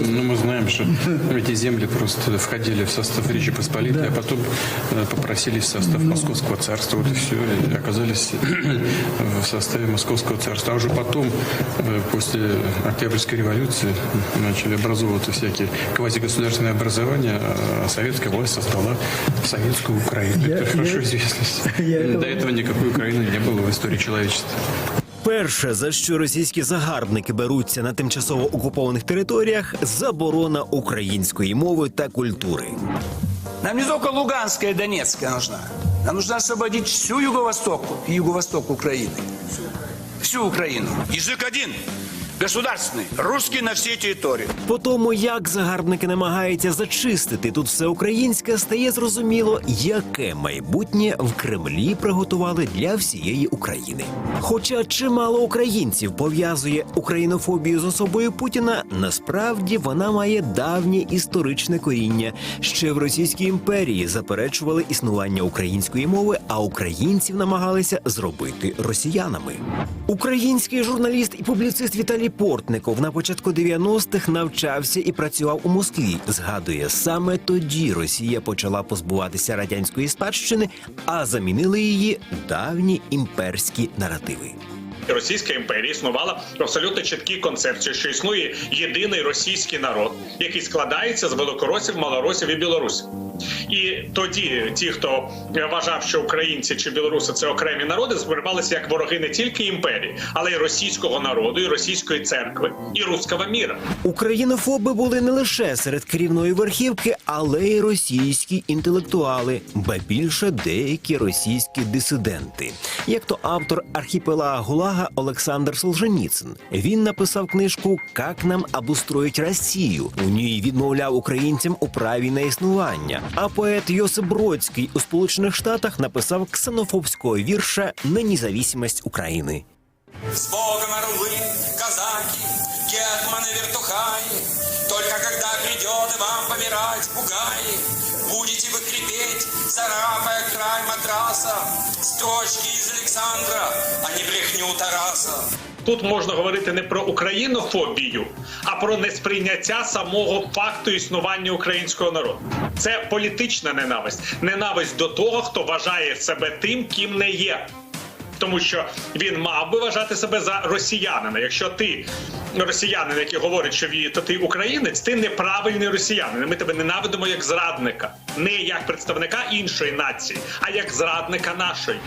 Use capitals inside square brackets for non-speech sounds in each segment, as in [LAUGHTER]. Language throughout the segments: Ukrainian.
Ну, мы знаем, что эти земли просто входили в состав Речи Посполитой, а потом э, попросились в состав Московского царства. Вот и все, и оказались [CLEARS THROAT] в составе Московского царства. А уже потом, э, после Октябрьской революции, начали образовываться всякие квазигосударственные образования, а советская власть создала советскую Украину. Я- Это хорошо я- известно. я- До этого никакой Украины не было в истории человечества. Перше, за що російські загарбники беруться на тимчасово окупованих територіях, заборона української мови та культури. Нам не тільки Луганська і Донецька нужна. Нам нужно освободить всю юго-восток, юго-восток Украины. Всю Украину. Язык один. Государственный. Русский на всей территории. По тому, як загарбники намагаються зачистити тут все українське, стає зрозуміло, яке майбутнє в Кремлі приготували для всієї України. Хоча чимало українців пов'язує українофобію з особою Путіна, насправді вона має давнє історичне коріння. Ще в Російській імперії заперечували існування української мови, а українців намагалися зробити росіянами. Український журналіст і публіцист Віталій Портников на початку 90-х навчався і працював у Москві. Згадує, саме тоді Росія почала позбуватися радянської спадщини, а замінили її давні імперські наративи. Російська імперія існувала абсолютно чіткі концепції, що існує єдиний російський народ, який складається з великоросів, малоросів і білорусів. І тоді ті, хто вважав, що українці чи білоруси це окремі народи, сприймалися як вороги не тільки імперії, але й російського народу, і російської церкви, і руського міра. Українофоби були не лише серед керівної верхівки, але й російські інтелектуали, ба більше деякі російські дисиденти, як то автор архіпелага Гулага Олександр Солженіцин. Він написав книжку «Как нам обустроїть Росію. У ній відмовляв українцям у праві на існування. А поет Йосип Бродський у Сполучених Штатах написав ксенофобського вірша на независимость України. З Богом орли, казаки, гетманы, вертухаи. Только когда придет вам помирать, пугаи, будете вы хрипеть, царапая край матраса. Строчки из Александра, а не брехню Тараса. Тут можна говорити не про українофобію, а про несприйняття самого факту існування українського народу. Це політична ненависть, ненависть до того, хто вважає себе тим, ким не є. Тому що він мав би вважати себе за росіянина. Якщо ти росіянин, який говорить, що то ти українець, ти неправильний росіянин. Ми тебе ненавидимо як зрадника, не як представника іншої нації, а як зрадника нашої.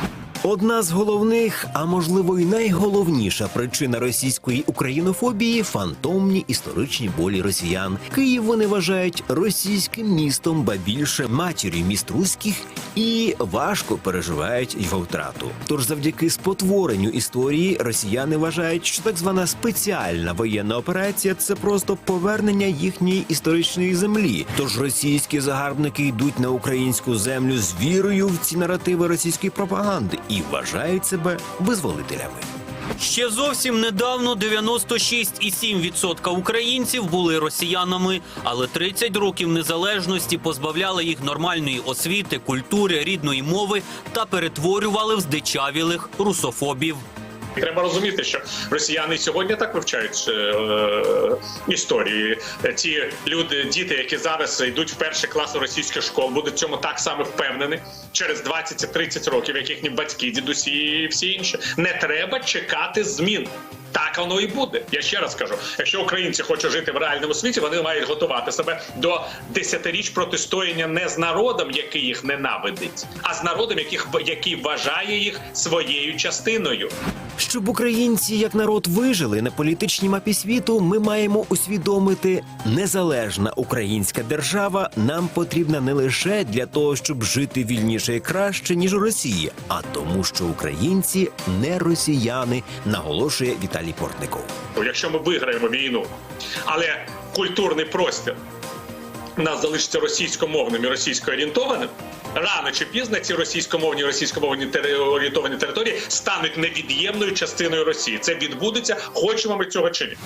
Одна з головних, а можливо й найголовніша причина російської українофобії фантомні історичні болі росіян. Київ вони вважають російським містом, ба більше матір'ю міст руських і важко переживають його втрату. Тож, завдяки спотворенню історії, росіяни вважають, що так звана спеціальна воєнна операція це просто повернення їхньої історичної землі. Тож російські загарбники йдуть на українську землю з вірою в ці наративи російської пропаганди і вважають себе визволителями. Ще зовсім недавно 96,7% українців були росіянами, але 30 років незалежності позбавляли їх нормальної освіти, культури, рідної мови та перетворювали в здичавілих русофобів. Треба розуміти, що росіяни сьогодні так вивчають е, історії. Ті люди, діти, які зараз йдуть в перший клас російських школ, будуть цьому так само впевнені через 20-30 років, як їхні батьки, дідусі і всі інші. Не треба чекати змін. Так воно і буде. Я ще раз кажу: якщо українці хочуть жити в реальному світі, вони мають готувати себе до десятиріч протистояння не з народом, який їх ненавидить, а з народом, яких який вважає їх своєю частиною. Щоб українці як народ вижили на політичній мапі світу, ми маємо усвідомити, незалежна українська держава нам потрібна не лише для того, щоб жити вільніше і краще ніж у Росії, а тому, що українці не росіяни, наголошує Віталій Портников. якщо ми виграємо війну, але культурний простір нас залишиться російськомовним і російськоорієнтованим, рано чи пізно ці російськомовні російськомовні орієнтовані території стануть невід'ємною частиною Росії. Це відбудеться, хочемо ми цього чи ні.